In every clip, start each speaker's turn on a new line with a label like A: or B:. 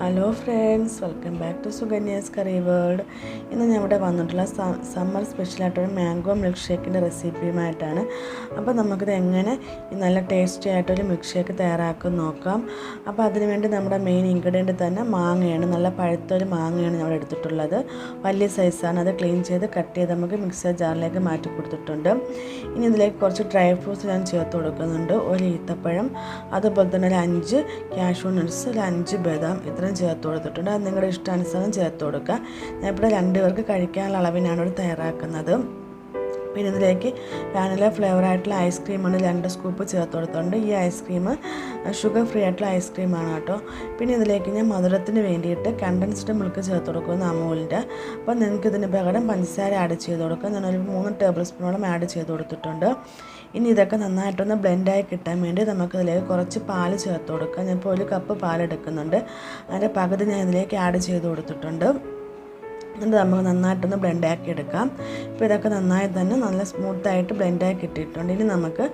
A: Hello friends welcome back to Sukanya's curry world ഇന്ന് ഞാൻ ഇവിടെ വന്നിട്ടുള്ള സമ്മർ സ്പെഷ്യലായിട്ടൊരു മാംഗോ മിൽക്ക് ഷേക്കിന്റെ റെസിപ്പിയുമായിട്ടാണ് അപ്പോൾ നമുക്കിത് എങ്ങനെ നല്ല ടേസ്റ്റി ആയിട്ടൊരു മിൽക്ക് ഷേക്ക് തയ്യാറാക്കും നോക്കാം അപ്പോൾ അതിനുവേണ്ടി നമ്മുടെ മെയിൻ ഇൻഗ്രീഡിയന്റ് തന്നെ മാങ്ങയാണ്. നല്ല പഴുത്തൊരു മാങ്ങയാണ് നമ്മൾ എടുത്തിട്ടുള്ളത്. വലിയ സൈസാണ് അത് ക്ലീൻ ചെയ്ത് കട്ട് ചെയ്ത് നമുക്ക് മിക്സർ ജാറിലേക്ക് മാറ്റി കൊടുത്തിട്ടുണ്ട്. ഇനി ഇതിലേക്ക് കുറച്ച് ഡ്രൈ ഫ്രൂട്ട്സ് ഞാൻ ചേർത്ത് കൊടുക്കുന്നുണ്ട്. ഒരു ഈത്തപ്പഴം അതുപോലെ തന്നെ ഒരു അഞ്ച് കാഷ്യൂ നട്ട്സ് ഒരു അഞ്ച് ബദാം ഇത്രയും ചേർത്ത് കൊടുത്തിട്ടുണ്ട്. അത് നിങ്ങളുടെ ഇഷ്ടാനുസരണം ചേർത്ത് കൊടുക്കുക. ഞാൻ ഇവിടെ രണ്ട് കഴിക്കാനുള്ള അളവിനാണ് ഇവിടെ തയ്യാറാക്കുന്നത്. പിന്നെ ഇതിലേക്ക് വാനില ഫ്ലേവറായിട്ടുള്ള ഐസ്ക്രീമാണ് രണ്ട് സ്കൂപ്പ് ചേർത്ത് കൊടുത്തിട്ടുണ്ട്. ഈ ഐസ്ക്രീം ഷുഗർ ഫ്രീ ആയിട്ടുള്ള ഐസ്ക്രീമാണ് കേട്ടോ. പിന്നെ ഇതിലേക്ക് ഞാൻ മധുരത്തിന് വേണ്ടിയിട്ട് കണ്ടൻസ്ഡ് മിൽക്ക് ചേർത്ത് കൊടുക്കുന്നു അമൂലിന്റെ. അപ്പോൾ നിങ്ങൾക്ക് ഇതിന് പകരം പഞ്ചസാര ആഡ് ചെയ്ത് കൊടുക്കാം. ഞാനൊരു മൂന്ന് ടേബിൾ സ്പൂണോളം ആഡ് ചെയ്ത് കൊടുത്തിട്ടുണ്ട്. ഇനി ഇതൊക്കെ നന്നായിട്ടൊന്ന് ബ്ലെൻഡായി കിട്ടാൻ വേണ്ടി നമുക്കിതിലേക്ക് കുറച്ച് പാൽ ചേർത്ത് കൊടുക്കാം. ഞാൻ ഇപ്പോൾ ഒരു കപ്പ് പാലെടുക്കുന്നുണ്ട്. അതിന്റെ പകുതി ഞാൻ ഇതിലേക്ക് ആഡ് ചെയ്ത് കൊടുത്തിട്ടുണ്ട്. എന്നിട്ട് നമുക്ക് നന്നായിട്ടൊന്ന് ബ്ലെൻഡാക്കി എടുക്കാം. ഇപ്പോൾ ഇതൊക്കെ നന്നായി തന്നെ നല്ല സ്മൂത്തായിട്ട് ബ്ലെൻഡാക്കി ഇട്ടിട്ടുണ്ട് ഇനി നമുക്ക്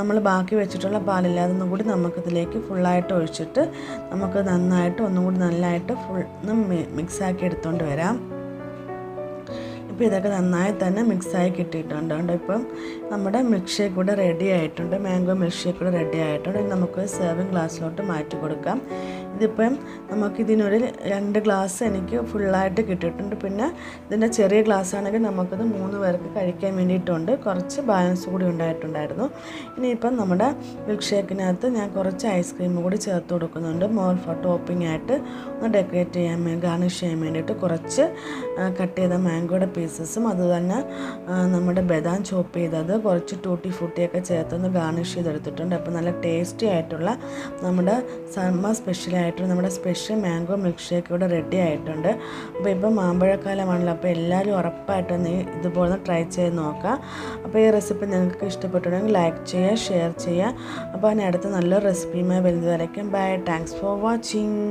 A: നമ്മൾ ബാക്കി വെച്ചിട്ടുള്ള പാലില്ലാതെ ഒന്നും കൂടി നമുക്കിതിലേക്ക് ഫുള്ളായിട്ട് ഒഴിച്ചിട്ട് നമുക്ക് നന്നായിട്ട് ഒന്നും കൂടി നല്ലതായിട്ട് ഫുൾ മിക്സാക്കി എടുത്തുകൊണ്ട് വരാം. ഇപ്പോൾ ഇതൊക്കെ നന്നായി തന്നെ മിക്സായി കിട്ടിയിട്ടുണ്ട്. അതുകൊണ്ട് ഇപ്പം നമ്മുടെ മിൽക്ക് ഷേക്ക് കൂടെ റെഡി ആയിട്ടുണ്ട്. മാംഗോ മിൽക്ക് ഷേക്ക് കൂടെ റെഡി ആയിട്ടുണ്ട്. ഇനി നമുക്ക് സെർവിങ് ഗ്ലാസ്സിലോട്ട് മാറ്റി കൊടുക്കാം. ഇതിപ്പം നമുക്കിതിനൊരു രണ്ട് ഗ്ലാസ് എനിക്ക് ഫുള്ളായിട്ട് കിട്ടിയിട്ടുണ്ട്. പിന്നെ ഇതിന്റെ ചെറിയ ഗ്ലാസ് ആണെങ്കിൽ നമുക്കത് മൂന്ന് പേർക്ക് കഴിക്കാൻ വേണ്ടിയിട്ടുണ്ട്. കുറച്ച് ബാലൻസ് കൂടി ഉണ്ടായിട്ടുണ്ടായിരുന്നു. ഇനിയിപ്പം നമ്മുടെ മിൽക്ക് ഷേക്കിനകത്ത് ഞാൻ കുറച്ച് ഐസ്ക്രീം കൂടി ചേർത്ത് കൊടുക്കുന്നുണ്ട്. മോർ ഫോർ ടോപ്പിംഗ് ആയിട്ട് ഒന്ന് ഡെക്കറേറ്റ് ചെയ്യാൻ ഗാർണിഷ് ചെയ്യാൻ വേണ്ടിയിട്ട് കുറച്ച് കട്ട് ചെയ്ത മാംഗോയുടെ പീസസും അതുതന്നെ നമ്മുടെ ബദാം ചോപ്പ് ചെയ്തത് കുറച്ച് ടൂട്ടി ഫ്രൂട്ടിയൊക്കെ ചേർത്തൊന്ന് ഗാർണിഷ് ചെയ്തെടുത്തിട്ടുണ്ട്. അപ്പോൾ നല്ല ടേസ്റ്റി ആയിട്ടുള്ള നമ്മുടെ സമ്മർ സ്പെഷ്യലായിട്ടുള്ള നമ്മുടെ സ്പെഷ്യൽ മാംഗോ മിൽക്ക് ഷേക്ക് ഇവിടെ റെഡി ആയിട്ടുണ്ട്. അപ്പോൾ ഇപ്പോൾ മാമ്പഴക്കാലമാണല്ലോ അപ്പോൾ എല്ലാവരും ഉറപ്പായിട്ടൊന്ന് ഇതുപോലെ ട്രൈ ചെയ്ത് നോക്കാം അപ്പോൾ ഈ റെസിപ്പി നിങ്ങൾക്ക് ഇഷ്ടപ്പെട്ടുണ്ടെങ്കിൽ ലൈക്ക് ചെയ്യുക ഷെയർ ചെയ്യുക. അപ്പോൾ അതിനടുത്ത് നല്ലൊരു റെസിപ്പിയുമായി വരുന്നത് വരയ്ക്കും ബൈ. Thanks for watching.